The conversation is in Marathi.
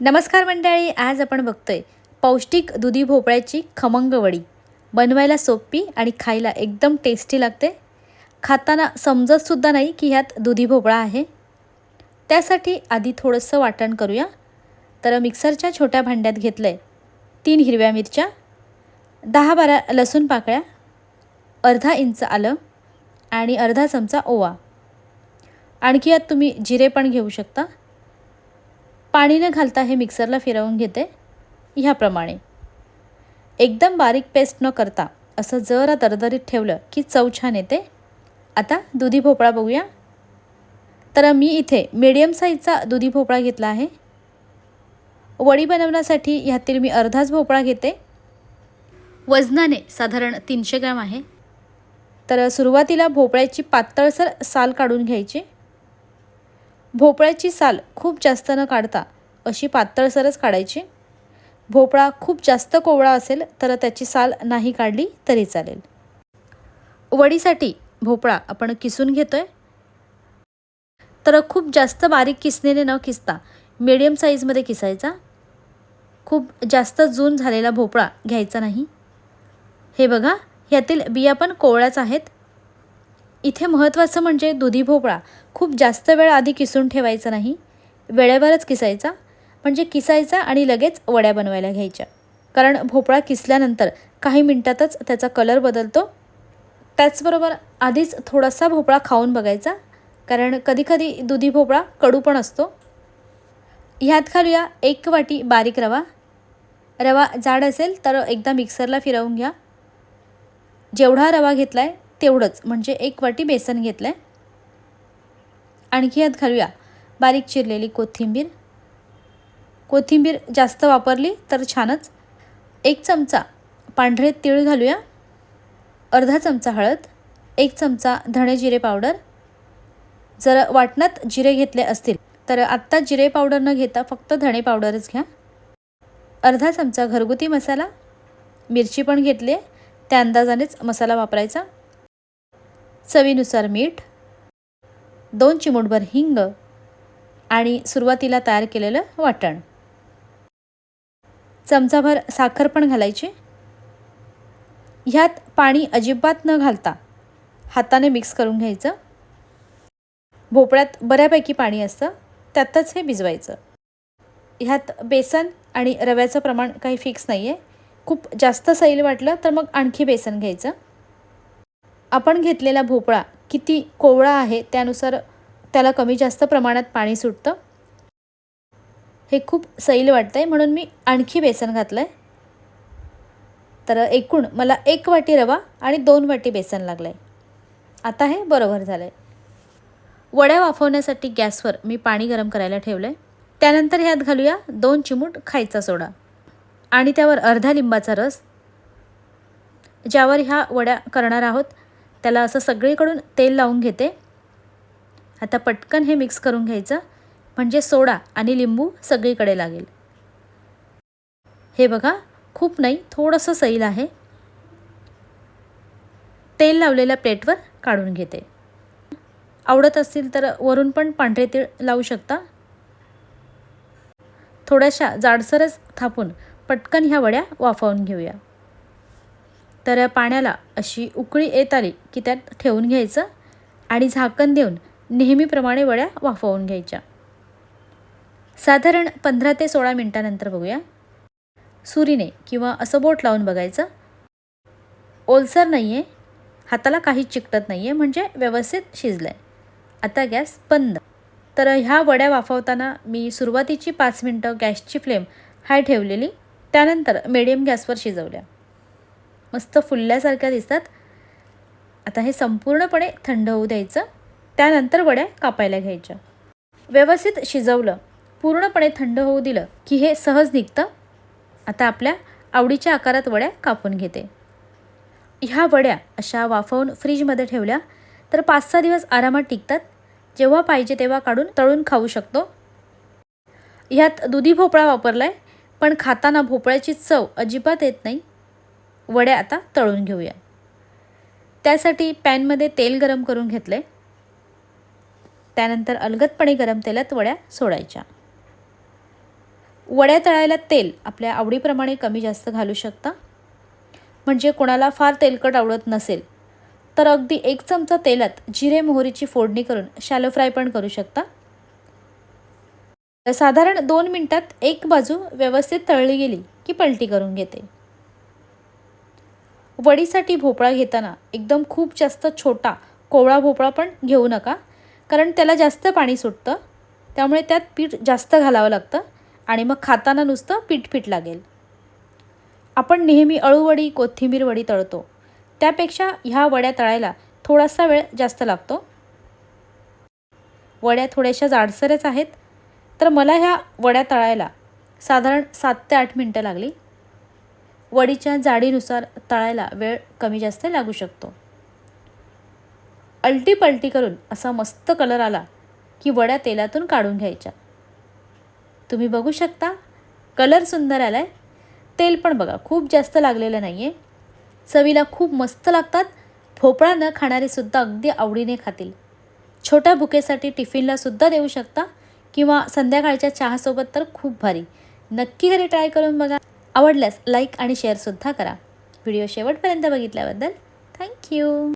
नमस्कार मंडळी आज आपण बघतोय पौष्टिक दुधी भोपळ्याची खमंग वडी. बनवायला सोपी आणि खायला एकदम टेस्टी लागते. खाताना समजतसुद्धा नाही की ह्यात दुधी भोपळा आहे. त्यासाठी आधी थोडंसं वाटण करूया. तर मिक्सरच्या छोट्या भांड्यात घेतलं आहे तीन हिरव्या मिरच्या दहा बारा लसूण पाकळ्या अर्धा इंच आलं आणि अर्धा चमचा ओवा. आणखी यात तुम्ही जिरे पण घेऊ शकता. पाणी न घालता हे मिक्सरला फिरवून घेते ह्याप्रमाणे. एकदम बारीक पेस्ट न करता असं जरा दरदरीत ठेवलं की चव छान येते. आता दुधी भोपळा बघूया. तर मी इथे मीडियम साईजचा दुधी भोपळा घेतला आहे. वडी बनवण्यासाठी ह्यातील मी अर्धाच भोपळा घेते. वजनाने साधारण तीनशे ग्रॅम आहे. तर सुरुवातीला भोपळ्याची पातळसर साल काढून घ्यायची. भोपळ्याची साल खूप जास्त न काढता अशी पातळसरच काढायची. भोपळा खूप जास्त कोवळा असेल तर त्याची साल नाही काढली तरी चालेल. वडीसाठी भोपळा आपण किसून घेतोय. तर खूप जास्त बारीक किसणीने न किसता मिडियम साईजमध्ये किसायचा. खूप जास्त जून झालेला भोपळा घ्यायचा नाही. हे बघा ह्यातील बिया पण कोवळ्याच आहेत. इथे महत्त्वाचं म्हणजे दुधी भोपळा. खूप जास्त वेळ आधी किसून ठेवायचा नाही. वेळेवरच किसायचा. म्हणजे किसायचा आणि लगेच वड्या बनवायला घ्यायच्या. कारण भोपळा किसल्यानंतर काही मिनटातच त्याचा कलर बदलतो. त्याचबरोबर आधीच थोडासा भोपळा खाऊन बघायचा. कारण कधीकधी दुधी भोपळा कडू पण असतो. ह्यात घालूया एक वाटी बारीक रवा. रवा जाड असेल तर एकदा मिक्सरला फिरवून घ्या. जेवढा रवा घेतला आहे तेवढंच. म्हणजे एक वाटी बेसन घेतलं आहे आणखी यात घालूया. बारीक चिरलेली कोथिंबीर. कोथिंबीर जास्त वापरली तर छानच. एक चमचा पांढरे तीळ घालूया. अर्धा चमचा हळद. एक चमचा धणे जिरे पावडर. जर वाटणात जिरे घेतले असतील तर आत्ता जिरे पावडर न घेता फक्त धणे पावडरच घ्या. अर्धा चमचा घरगुती मसाला. मिरची पण घेतली आहे त्या अंदाजानेच मसाला वापरायचा. चवीनुसार मीठ दोन चिमूटभर हिंग आणि सुरुवातीला तयार केलेलं वाटण. चमचाभर साखर पण घालायची. ह्यात पाणी अजिबात न घालता हाताने मिक्स करून घ्यायचं. भोपळ्यात बऱ्यापैकी पाणी असतं त्यातच हे भिजवायचं. ह्यात बेसन आणि रव्याचं प्रमाण काही फिक्स नाही आहे खूप जास्त सैल वाटलं तर मग आणखी बेसन घ्यायचं. आपण घेतलेला भोपळा किती कोवळा आहे त्यानुसार त्याला कमी जास्त प्रमाणात पाणी सुटतं? हे खूप सैल वाटतं आहे म्हणून मी आणखी बेसन घातलं आहे तर एकूण मला एक वाटी रवा आणि दोन वाटी बेसन लागलं आहे आता हे बरोबर झालं आहे वड्या वाफवण्यासाठी गॅसवर मी पाणी गरम करायला ठेवलं आहे त्यानंतर ह्यात घालूया दोन चिमूट खायचा सोडा आणि त्यावर अर्धा लिंबाचा रस. ज्यावर ह्या वड्या करणार आहोत त्याला असं सगळीकडून तेल लावून घेते. आता पटकन हे मिक्स करून घ्यायचं. म्हणजे सोडा आणि लिंबू सगळीकडे लागेल. हे बघा खूप नाही थोडंसं सैल आहे. तेल लावलेल्या प्लेटवर काढून घेते. आवडत असतील तर वरून पण पांढरे तीळ लावू शकता. थोड्याशा जाडसरच थापून पटकन ह्या वड्या वाफावून घेऊया. तर पाण्याला अशी उकळी येत आली की त्यात ठेवून घ्यायचं आणि झाकण देऊन नेहमीप्रमाणे वड्या वाफवून घ्यायच्या. साधारण पंधरा ते सोळा मिनटानंतर बघूया. सुरीने किंवा असं बोट लावून बघायचं. ओलसर नाही आहे हाताला काहीच चिकटत नाही आहे म्हणजे व्यवस्थित शिजलं आहे आता गॅस बंद. तर ह्या वड्या वाफवताना मी सुरुवातीची पाच मिनटं गॅसची फ्लेम हाय ठेवलेली त्यानंतर मिडियम गॅसवर शिजवल्या. मस्त फुलल्यासारख्या दिसतात. आता हे संपूर्णपणे थंड होऊ द्यायचं. त्यानंतर वड्या कापायला घ्यायच्या. व्यवस्थित शिजवलं. पूर्णपणे थंड होऊ दिलं की हे सहज निघतं. आता आपल्या आवडीच्या आकारात वड्या कापून घेते. ह्या वड्या अशा वाफवून फ्रीजमध्ये ठेवल्या तर पाच सहा दिवस आरामात टिकतात. जेव्हा पाहिजे तेव्हा काढून तळून खाऊ शकतो. ह्यात दुधी भोपळा वापरला आहे पण खाताना भोपळ्याची चव अजिबात येत नाही. वड्या आता तळून घेऊया. त्यासाठी पॅनमध्ये तेल गरम करून घेतले. त्यानंतर अलगदपणे गरम तेलात वड्या सोडायच्या. वड्या तळायला तेल आपल्या आवडीप्रमाणे कमी जास्त घालू शकता. म्हणजे कोणाला फार तेलकट आवडत नसेल तर अगदी एक चमचा तेलात जिरे मोहरीची फोडणी करून शॅलो फ्राय पण करू शकता. साधारण दोन मिनटात एक बाजू व्यवस्थित तळली गेली की पलटी करून घेते. वडीसाठी भोपळा घेताना एकदम खूप जास्त छोटा कोवळा भोपळा पण घेऊ नका. कारण त्याला जास्त पाणी सुटतं त्यामुळे त्यात पीठ जास्त घालावं लागतं आणि मग खाताना नुसतं पीठ पीठ लागेल. आपण नेहमी अळूवडी कोथिंबीर वडी तळतो. त्यापेक्षा ह्या वड्या तळायला थोडासा वेळ जास्त लागतो. वड्या थोड्याशा जाडसरच आहेत. तर मला ह्या वड्या तळायला साधारण सात ते आठ मिनटं लागली. वडीच्या जाडीनुसार तळायला वेळ कमी जास्त लागू शकतो. अल्टीपलटी करून असा मस्त कलर आला की वड्या तेलातून काढून घ्यायच्या. तुम्ही बघू शकता कलर सुंदर आला आहे तेल पण बघा खूप जास्त लागलेलं नाही आहे चवीला खूप मस्त लागतात. भोपळा न खाणारेसुद्धा अगदी आवडीने खातील. छोट्या भुकेसाठी टिफिनला सुद्धा देऊ शकता किंवा संध्याकाळच्या चहासोबत तर खूप भारी. नक्की घरी ट्राय करून बघा. आवडल्यास लाईक आणि शेअरसुद्धा करा. व्हिडिओ शेवटपर्यंत बघितल्याबद्दल थँक्यू.